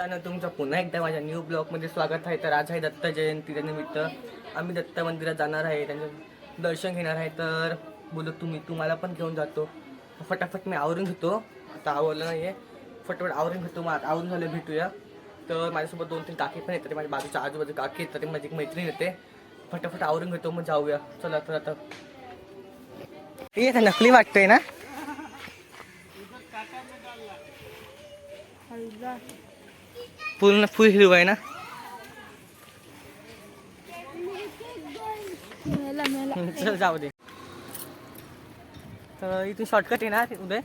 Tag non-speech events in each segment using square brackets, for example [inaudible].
तुमचं पुन्हा एकदा माझ्या न्यू ब्लॉगमध्ये स्वागत आहे. तर आज आहे दत्त जयंती त्यानिमित्त आम्ही दत्त मंदिरात जाणार आहे. त्यांचं दर्शन घेणार आहे. तर बोलत तुम्ही तुम्हाला पण घेऊन जातो. फटाफट मी आवरून घेतो. आता आवरलं नाही आहे फटाफट आवरून घेतो. मग आवरून झालं भेटूया. तर माझ्यासोबत दोन तीन काकी पण येतात. माझ्या बाजूच्या आजूबाजू काकी येतात. माझी एक मैत्रीण येते. फटाफट आवरून घेतो. मग जाऊया. चला तर आता. हे नकली वाटतंय ना? पूर्ण फुल हिरवा आहे ना? [laughs] चल जाऊ दे. तर इथून शॉर्टकट आहे ना उदय?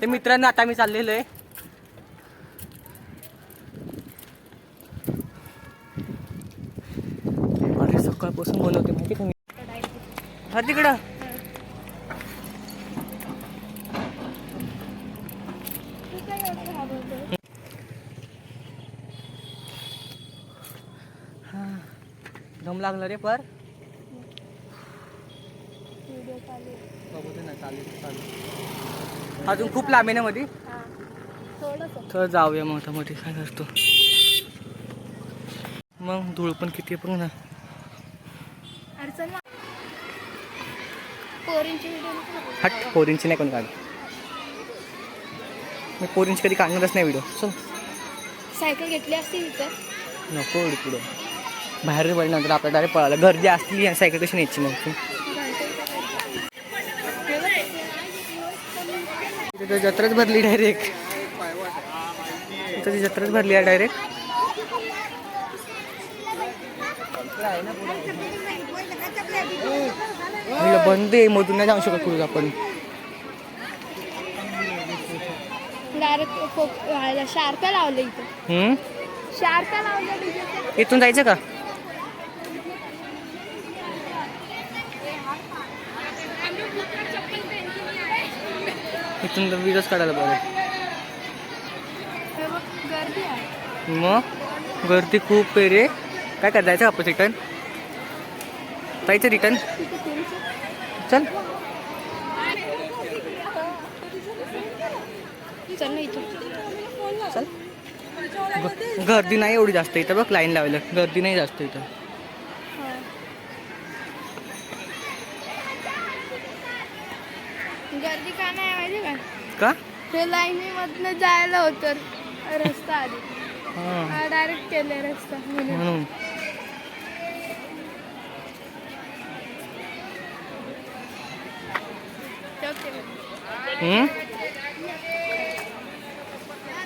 ते मित्रांनो आता मी चाललेलो आहे. अरे सकाळपासून बनवते माहिती का मी? हा तिकडं तू काय एवढं घाबरतोय? दम लागला रे पर. बघू दे ना चालेल चालेल. अजून खूप लांब आहे ना मध्ये हा. थोडंसं. तर जाऊया मग आता मध्ये काय करतो? मग धूळ पण किती आहे बघ ना. हट पोरींची नाही कोण काढ मी पोरींची कधी काढणारच नाही व्हिडिओ चल. सायकल घेतली असती नको पुढं. बाहेर पडलं नंतर आपल्या डायरेक्ट पळाला गर्दी असली आणि सायकल कशी न्यायची मग जत्राच भरली डायरेक्ट तिथे ती जत्राच भरली आहे डायरेक्ट बंद आहे मधून नाही जाऊ शकत कुठं आपण. डायरेक्ट शार्का लावलं इथं? शार्का लावलं. इथून जायचं का? इथून तर विरच काढायला आहे. मग? गर्दी खूप आहे रे. काय काय जायचं आपण रिटर्न जायचं रिटर्न. चल. चल गर्दी नाही एवढी जास्त इथं बघ लाईन लावलं गर्दी नाही जास्त इथं. गर्दी का नाही माहिती का? का? ते लाईनीमधनं जायला होतं रस्ता आधी. हां. डायरेक्ट केले रस्ता म्हणून?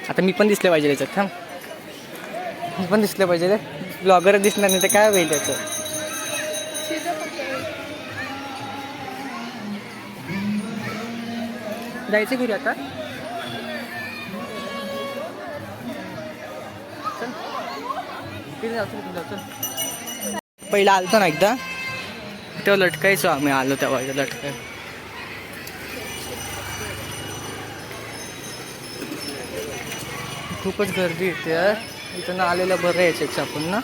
आता मी पण दिसले पाहिजे त्याच्यात थांब. मी पण दिसले पाहिजे रे. ब्लॉगर दिसणार नाही तर काय होईल त्याचं? जायचं घरी आता. पहिला आलतो ना एकदा. तेव्हा लटकायचो आम्ही आलो तेव्हा लटकाय. खूपच गर्दी येते यार. इथं ना आलेलं बरं यायचं आपण ना?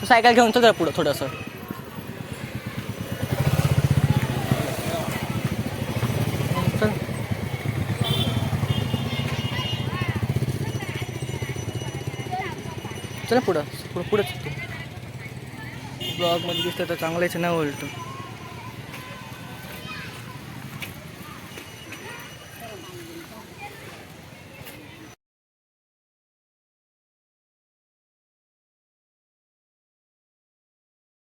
तू सायकल घेऊन चल जरा पुढं थोडंसं. चल चला पुढं. पुढं पुढं ब्लॉगमध्ये दिसतं तर चांगलंच नाही उलटं.